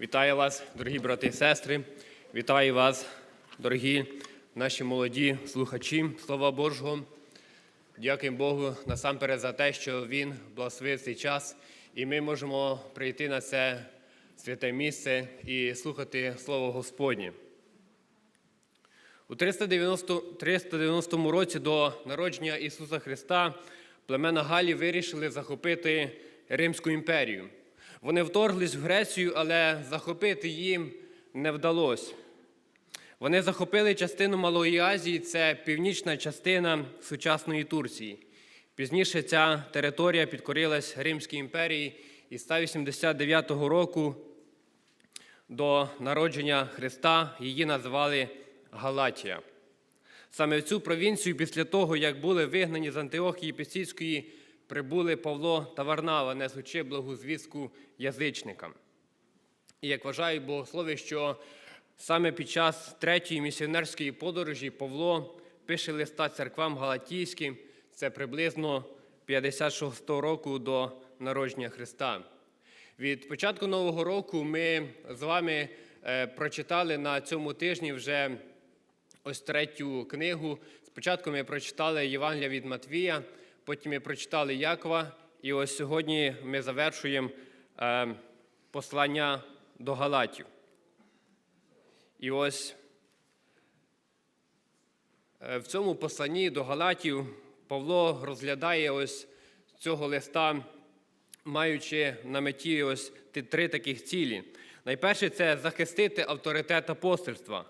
Вітаю вас, дорогі брати і сестри. Вітаю вас, дорогі наші молоді слухачі Слова Божого. Дякуємо Богу насамперед за те, що Він благословив цей час, і ми можемо прийти на це святе місце і слухати Слово Господнє. У 390, 390 році до народження Ісуса Христа племена Галі вирішили захопити Римську імперію. Вони вторглись в Грецію, але захопити їм не вдалося. Вони захопили частину Малої Азії, це північна частина сучасної Турції. Пізніше ця територія підкорилась Римській імперії і з 189 року до народження Христа її назвали Галатія. Саме в цю провінцію, після того, як були вигнані з Антиохії Пісійської, прибули Павло та Варнава, несучи благу звістку язичникам. І як вважають богослови, що саме під час третьої місіонерської подорожі Павло пише листа церквам Галатійським, це приблизно 56 року до народження Христа. Від початку Нового року ми з вами е, прочитали на цьому тижні вже ось третю книгу. Спочатку ми прочитали Євангелія від Матвія, потім ми прочитали Якова, і ось сьогодні ми завершуємо е, послання до Галатів. І ось е, в цьому посланні до Галатів Павло розглядає ось цього листа, маючи на меті ось три таких цілі. Найперше це захистити авторитет апостольства.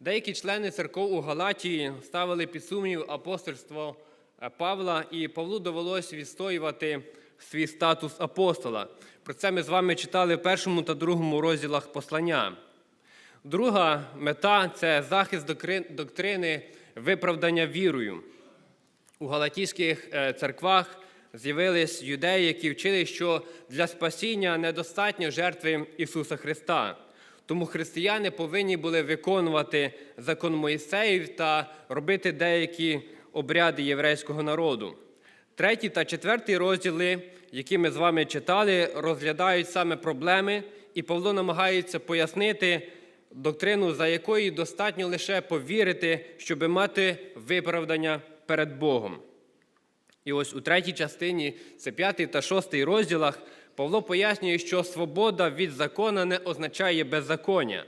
Деякі члени церков у Галатії ставили під сумнів апостольство Павла, і Павлу довелося відстоювати свій статус апостола. Про це ми з вами читали в першому та другому розділах послання. Друга мета це захист доктрини виправдання вірою. У галатійських е, церквах з'явились юдеї, які вчили, що для спасіння недостатньо жертви Ісуса Христа. Тому християни повинні були виконувати закон Моїсеїв та робити деякі обряди єврейського народу. Третій та четвертий розділи, які ми з вами читали, розглядають саме проблеми, і Павло намагається пояснити доктрину, за якою достатньо лише повірити, щоб мати виправдання перед Богом. І ось у третій частині, це п'ятий та шостий розділах, Павло пояснює, що свобода від закона не означає беззаконня.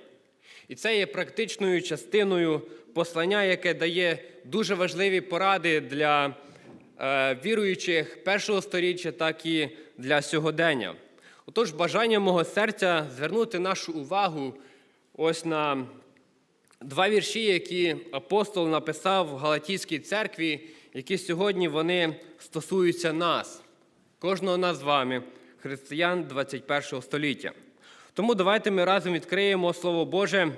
І це є практичною частиною послання, яке дає дуже важливі поради для е, віруючих першого сторіччя, так і для сьогодення. Отож, бажання мого серця звернути нашу увагу ось на два вірші, які апостол написав в Галатійській церкві, які сьогодні вони стосуються нас, кожного нас з вами, християн 21 століття. Тому давайте ми разом відкриємо Слово Боже,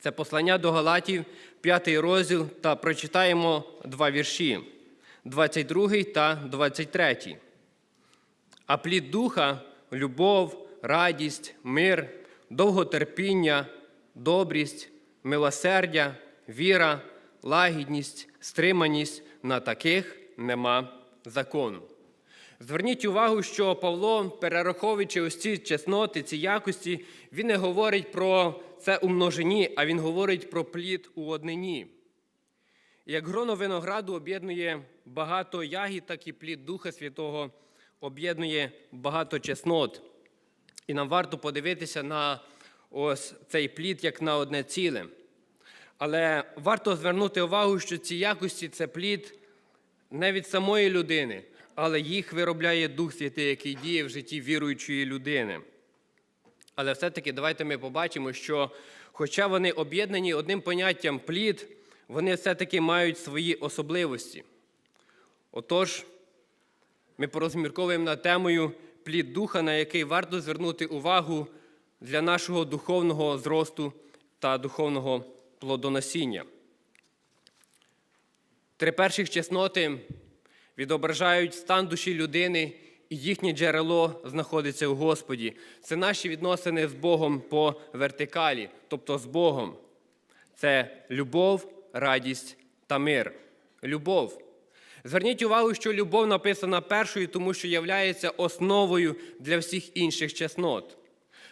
це послання до Галатів, 5 розділ, та прочитаємо два вірші 22 та 23. А плід духа любов, радість, мир, довготерпіння, добрість, милосердя, віра, лагідність, стриманість на таких нема закону. Зверніть увагу, що Павло, перераховуючи ось ці чесноти, ці якості, він не говорить про це у множині, а він говорить про плід у однині. Як гроно винограду об'єднує багато ягід, так і плід Духа Святого об'єднує багато чеснот. І нам варто подивитися на ось цей плід як на одне ціле. Але варто звернути увагу, що ці якості це плід не від самої людини, але їх виробляє Дух Святий, який діє в житті віруючої людини. Але все-таки давайте ми побачимо, що, хоча вони об'єднані одним поняттям плід, вони все-таки мають свої особливості. Отож, ми порозмірковуємо над темою плід духа, на який варто звернути увагу для нашого духовного зросту та духовного плодоносіння. Три перших чесноти відображають стан душі людини, і їхнє джерело знаходиться у Господі. Це наші відносини з Богом по вертикалі, тобто з Богом. Це любов, радість та мир. Любов. Зверніть увагу, що любов написана першою, тому що є основою для всіх інших чеснот.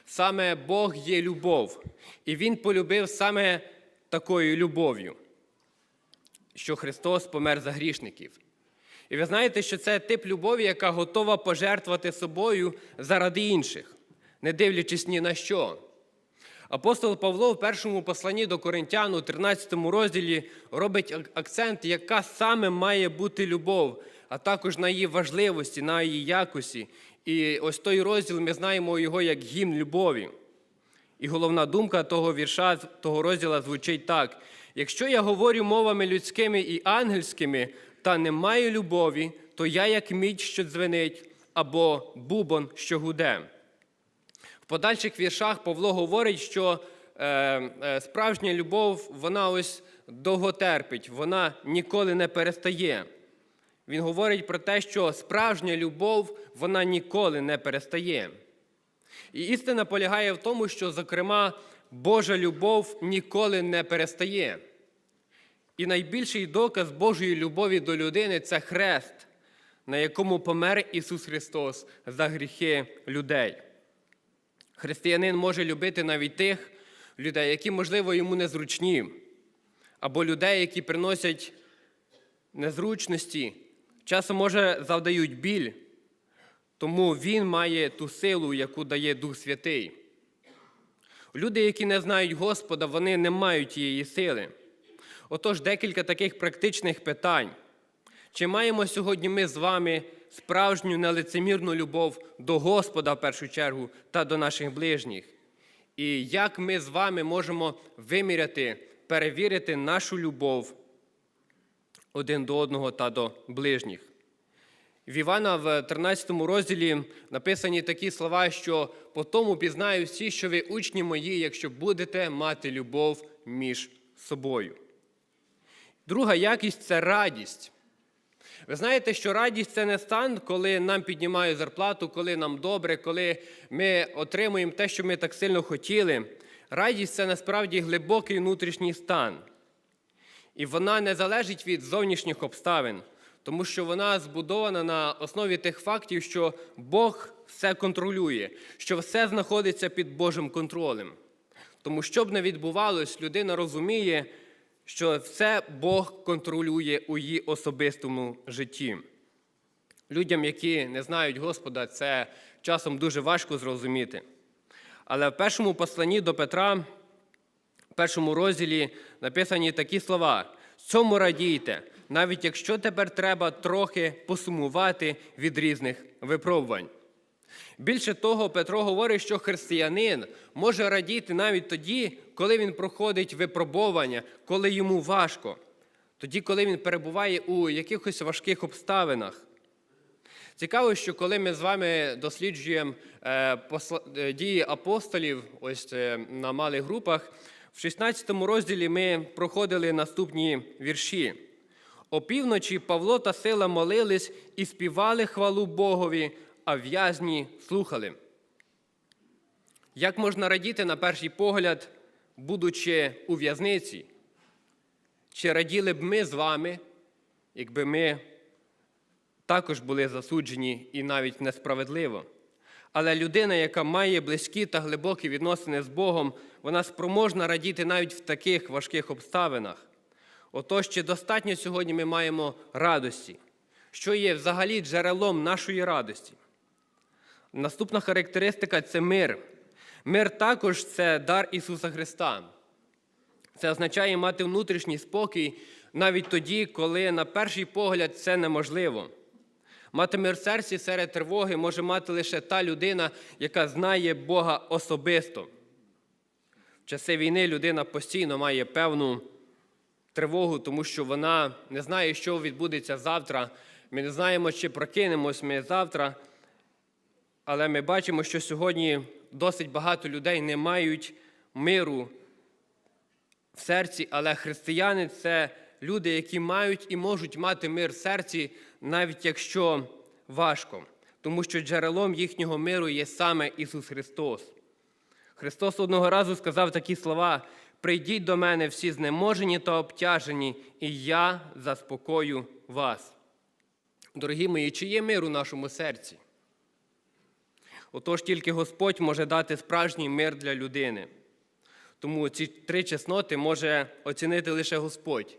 Саме Бог є любов, і Він полюбив саме такою любов'ю, що Христос помер за грішників. І ви знаєте, що це тип любові, яка готова пожертвувати собою заради інших, не дивлячись ні на що. Апостол Павло в першому посланні до Коринтян у 13 розділі робить акцент, яка саме має бути любов, а також на її важливості, на її якості. І ось той розділ ми знаємо його як гімн любові. І головна думка того вірша, того розділу звучить так: якщо я говорю мовами людськими і ангельськими, та не маю любові, то я як мідь, що дзвенить, або бубон, що гуде. В подальших віршах Павло говорить, що е, е, справжня любов, вона ось довго терпить, вона ніколи не перестає. Він говорить про те, що справжня любов, вона ніколи не перестає. І істина полягає в тому, що, зокрема, Божа любов ніколи не перестає. І найбільший доказ Божої любові до людини це хрест, на якому помер Ісус Христос за гріхи людей. Християнин може любити навіть тих людей, які, можливо, йому незручні, або людей, які приносять незручності, часом, може, завдають біль, тому Він має ту силу, яку дає Дух Святий. Люди, які не знають Господа, вони не мають тієї сили. Отож, декілька таких практичних питань. Чи маємо сьогодні ми з вами справжню нелицемірну любов до Господа в першу чергу та до наших ближніх? І як ми з вами можемо виміряти, перевірити нашу любов один до одного та до ближніх? В Івана в 13 розділі написані такі слова, що по тому пізнаю всі, що ви учні мої, якщо будете мати любов між собою. Друга якість це радість. Ви знаєте, що радість це не стан, коли нам піднімають зарплату, коли нам добре, коли ми отримуємо те, що ми так сильно хотіли. Радість це насправді глибокий внутрішній стан. І вона не залежить від зовнішніх обставин, тому що вона збудована на основі тих фактів, що Бог все контролює, що все знаходиться під Божим контролем. Тому що б не відбувалось, людина розуміє, що все Бог контролює у її особистому житті. Людям, які не знають Господа, це часом дуже важко зрозуміти. Але в першому посланні до Петра, в першому розділі, написані такі слова: цьому радійте, навіть якщо тепер треба трохи посумувати від різних випробувань. Більше того, Петро говорить, що християнин може радіти навіть тоді, коли він проходить випробування, коли йому важко, тоді, коли він перебуває у якихось важких обставинах. Цікаво, що коли ми з вами досліджуємо е, дії апостолів ось е, на малих групах, в 16 розділі ми проходили наступні вірші. Опівночі Павло та сила молились і співали хвалу Богові, а в'язні слухали. Як можна радіти на перший погляд, будучи у в'язниці? Чи раділи б ми з вами, якби ми також були засуджені і навіть несправедливо? Але людина, яка має близькі та глибокі відносини з Богом, вона спроможна радіти навіть в таких важких обставинах. Отож, чи достатньо сьогодні ми маємо радості, що є взагалі джерелом нашої радості? Наступна характеристика це мир. Мир також це дар Ісуса Христа. Це означає мати внутрішній спокій навіть тоді, коли на перший погляд це неможливо. Мати мир в серці серед тривоги може мати лише та людина, яка знає Бога особисто. В часи війни людина постійно має певну тривогу, тому що вона не знає, що відбудеться завтра. Ми не знаємо, чи прокинемось ми завтра. Але ми бачимо, що сьогодні досить багато людей не мають миру в серці, але християни це люди, які мають і можуть мати мир в серці, навіть якщо важко, тому що джерелом їхнього миру є саме Ісус Христос. Христос одного разу сказав такі слова: прийдіть до мене всі знеможені та обтяжені, і я заспокою вас. Дорогі мої, чи є мир у нашому серці? Отож тільки Господь може дати справжній мир для людини. Тому ці три чесноти може оцінити лише Господь,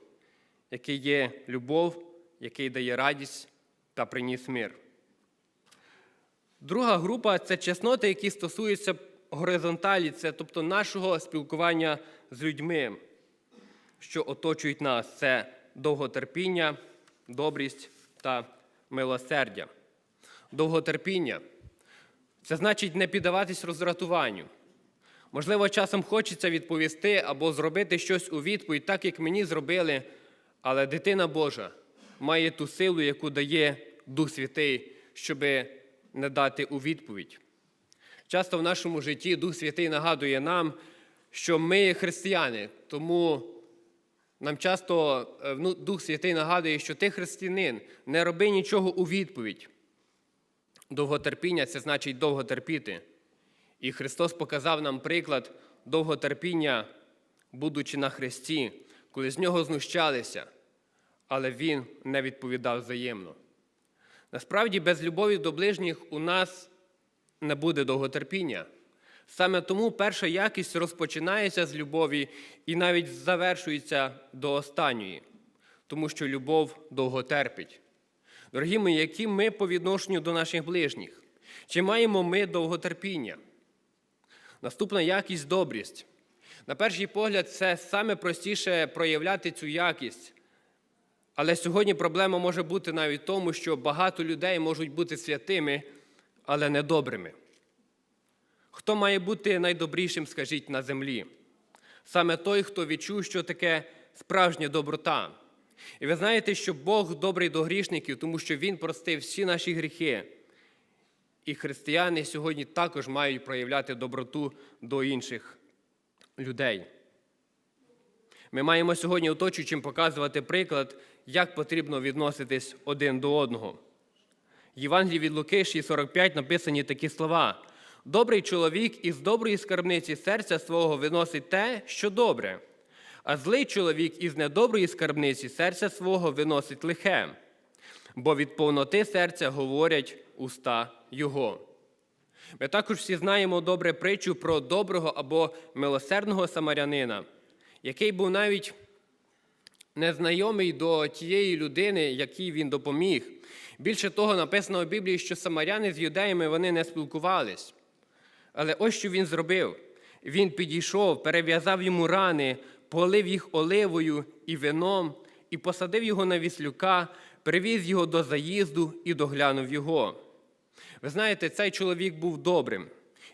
який є любов, який дає радість та приніс мир. Друга група це чесноти, які стосуються горизонталі, це тобто нашого спілкування з людьми, що оточують нас. Це довготерпіння, добрість та милосердя. Довготерпіння це значить не піддаватись роздратуванню. Можливо, часом хочеться відповісти або зробити щось у відповідь, так як мені зробили, але дитина Божа має ту силу, яку дає Дух Святий, щоб не дати у відповідь. Часто в нашому житті Дух Святий нагадує нам, що ми є християни, тому нам часто е, ну, Дух Святий нагадує, що ти християнин, не роби нічого у відповідь. Довготерпіння це значить довго терпіти. І Христос показав нам приклад довготерпіння, будучи на хресті, коли з нього знущалися, але Він не відповідав взаємно. Насправді, без любові до ближніх у нас не буде довготерпіння. Саме тому перша якість розпочинається з любові і навіть завершується до останньої, тому що любов довго терпить. Дорогі мої, які ми по відношенню до наших ближніх? Чи маємо ми довготерпіння? Наступна якість добрість. На перший погляд, це саме простіше проявляти цю якість. Але сьогодні проблема може бути навіть в тому, що багато людей можуть бути святими, але недобрими. Хто має бути найдобрішим, скажіть, на землі? Саме той, хто відчув, що таке справжня доброта. І ви знаєте, що Бог добрий до грішників, тому що Він простив всі наші гріхи. І християни сьогодні також мають проявляти доброту до інших людей. Ми маємо сьогодні оточуючим показувати приклад, як потрібно відноситись один до одного. В Євангелії від Луки 6,45 написані такі слова: Добрий чоловік із доброї скарбниці серця свого виносить те, що добре, а злий чоловік із недоброї скарбниці серця свого виносить лихе, бо від повноти серця говорять уста його. Ми також всі знаємо добре притчу про доброго або милосердного самарянина, який був навіть незнайомий до тієї людини, якій він допоміг. Більше того, написано в Біблії, що самаряни з юдеями вони не спілкувались. Але ось що він зробив: він підійшов, перев'язав йому рани, полив їх оливою і вином, і посадив його на віслюка, привіз його до заїзду і доглянув його. Ви знаєте, цей чоловік був добрим.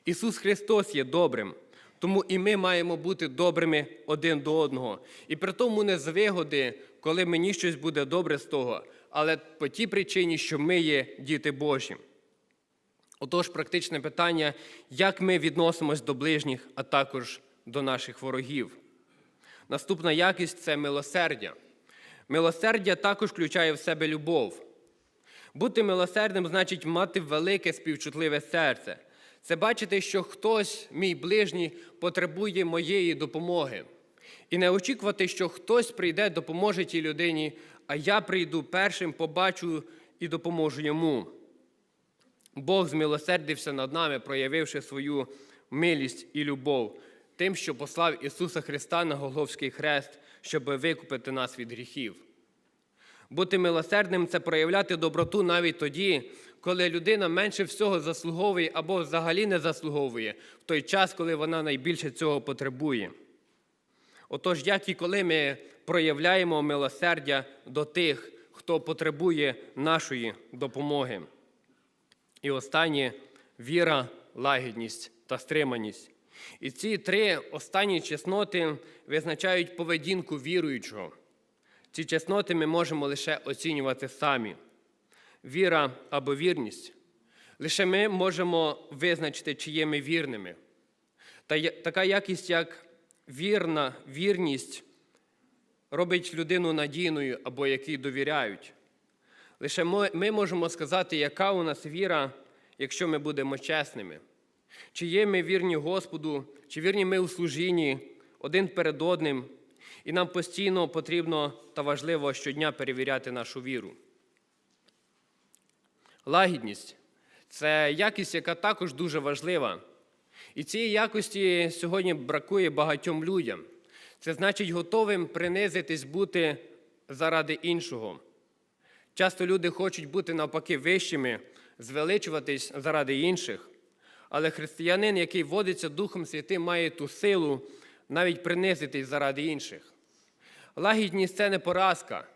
Ісус Христос є добрим. Тому і ми маємо бути добрими один до одного. І при тому не з вигоди, коли мені щось буде добре з того, але по тій причині, що ми є діти Божі. Отож, практичне питання, як ми відносимось до ближніх, а також до наших ворогів. Наступна якість це милосердя. Милосердя також включає в себе любов. Бути милосердним значить мати велике співчутливе серце. Це бачити, що хтось, мій ближній, потребує моєї допомоги. І не очікувати, що хтось прийде, допоможе тій людині, а я прийду першим, побачу і допоможу йому. Бог змилосердився над нами, проявивши свою милість і любов, тим, що послав Ісуса Христа на Голговський хрест, щоб викупити нас від гріхів. Бути милосердним це проявляти доброту навіть тоді, коли людина менше всього заслуговує або взагалі не заслуговує в той час, коли вона найбільше цього потребує. Отож, як і коли ми проявляємо милосердя до тих, хто потребує нашої допомоги. І останнє віра, лагідність та стриманість. І ці три останні чесноти визначають поведінку віруючого. Ці чесноти ми можемо лише оцінювати самі. Віра або вірність. Лише ми можемо визначити, чи є ми вірними. Та така якість, як вірна вірність, робить людину надійною або якій довіряють. Лише ми можемо сказати, яка у нас віра, якщо ми будемо чесними. Чи є ми вірні Господу, чи вірні ми у служінні один перед одним, і нам постійно потрібно та важливо щодня перевіряти нашу віру. Лагідність Це якість, яка також дуже важлива. І цієї якості сьогодні бракує багатьом людям. Це значить готовим принизитись бути заради іншого. Часто люди хочуть бути навпаки вищими, звеличуватись заради інших. Але християнин, який водиться Духом Святим, має ту силу навіть принизитись заради інших. Лагідність це не поразка.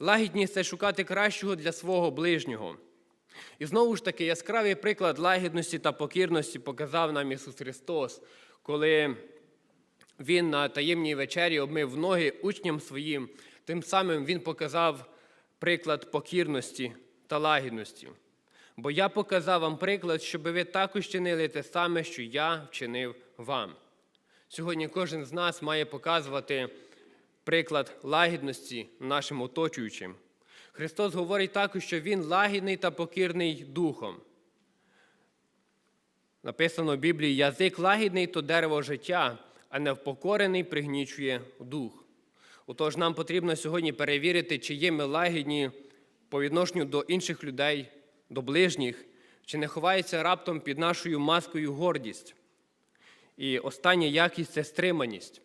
Лагідність це шукати кращого для свого ближнього. І знову ж таки, яскравий приклад лагідності та покірності показав нам Ісус Христос, коли Він на таємній вечері обмив ноги учням своїм, тим самим Він показав приклад покірності та лагідності. Бо я показав вам приклад, щоб ви також чинили те саме, що я вчинив вам. Сьогодні кожен з нас має показувати приклад лагідності нашим оточуючим. Христос говорить також, що Він лагідний та покірний духом. Написано в Біблії: язик лагідний то дерево життя, а невпокорений пригнічує дух. Отож, нам потрібно сьогодні перевірити, чи є ми лагідні по відношенню до інших людей, до ближніх, чи не ховається раптом під нашою маскою гордість. І остання якість це стриманість.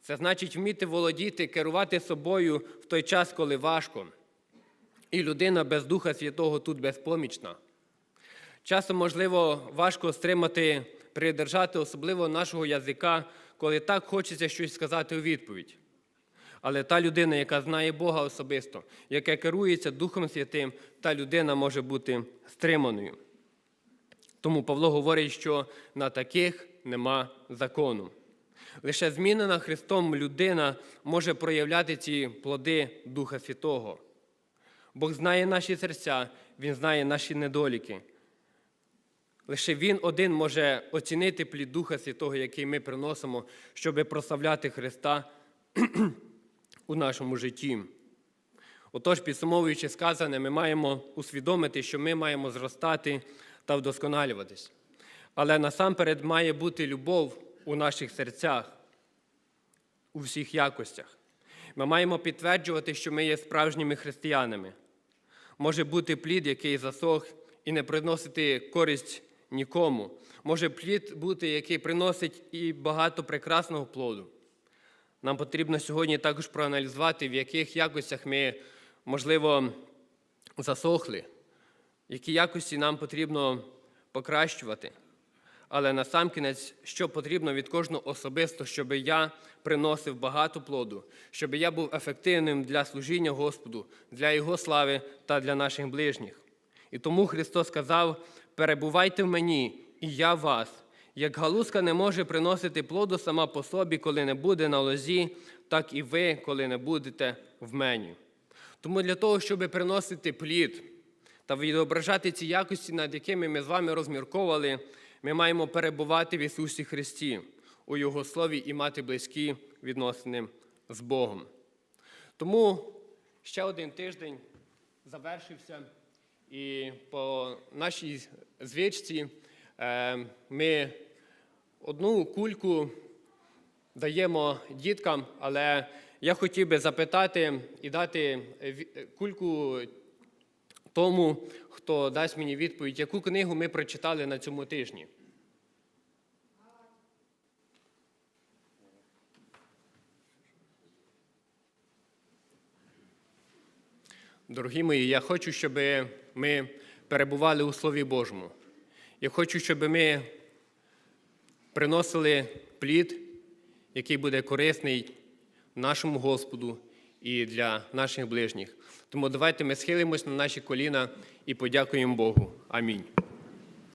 Це значить вміти володіти, керувати собою в той час, коли важко. І людина без Духа Святого тут безпомічна. Часто, можливо, важко стримати, придержати особливо нашого язика, коли так хочеться щось сказати у відповідь. Але та людина, яка знає Бога особисто, яка керується Духом Святим, та людина може бути стриманою. Тому Павло говорить, що на таких нема закону. Лише змінена Христом людина може проявляти ці плоди Духа Святого. Бог знає наші серця, Він знає наші недоліки. Лише Він один може оцінити плід Духа Святого, який ми приносимо, щоб прославляти Христа у нашому житті. Отож, підсумовуючи сказане, ми маємо усвідомити, що ми маємо зростати та вдосконалюватись. Але насамперед має бути любов у наших серцях, у всіх якостях. Ми маємо підтверджувати, що ми є справжніми християнами. Може бути плід, який засох і не приносити користь нікому. Може плід бути, який приносить і багато прекрасного плоду. Нам потрібно сьогодні також проаналізувати, в яких якостях ми, можливо, засохли, які якості нам потрібно покращувати. Але насамкінець, що потрібно від кожного особисто, щоб я приносив багато плоду, щоб я був ефективним для служіння Господу, для Його слави та для наших ближніх. І тому Христос сказав: перебувайте в мені, і я в вас. Як галузка не може приносити плоду сама по собі, коли не буде на лозі, так і ви, коли не будете в мені. Тому для того, щоб приносити плід та відображати ці якості, над якими ми з вами розмірковували, ми маємо перебувати в Ісусі Христі, у Його Слові і мати близькі відносини з Богом. Тому ще один тиждень завершився, і по нашій звичці е, ми одну кульку даємо діткам, але я хотів би запитати і дати ві- кульку тому, хто дасть мені відповідь, яку книгу ми прочитали на цьому тижні. Дорогі мої, я хочу, щоб ми перебували у Слові Божому. Я хочу, щоб ми приносили плід, який буде корисний нашому Господу і для наших ближніх. Тому давайте ми схилимось на наші коліна і подякуємо Богу. Амінь.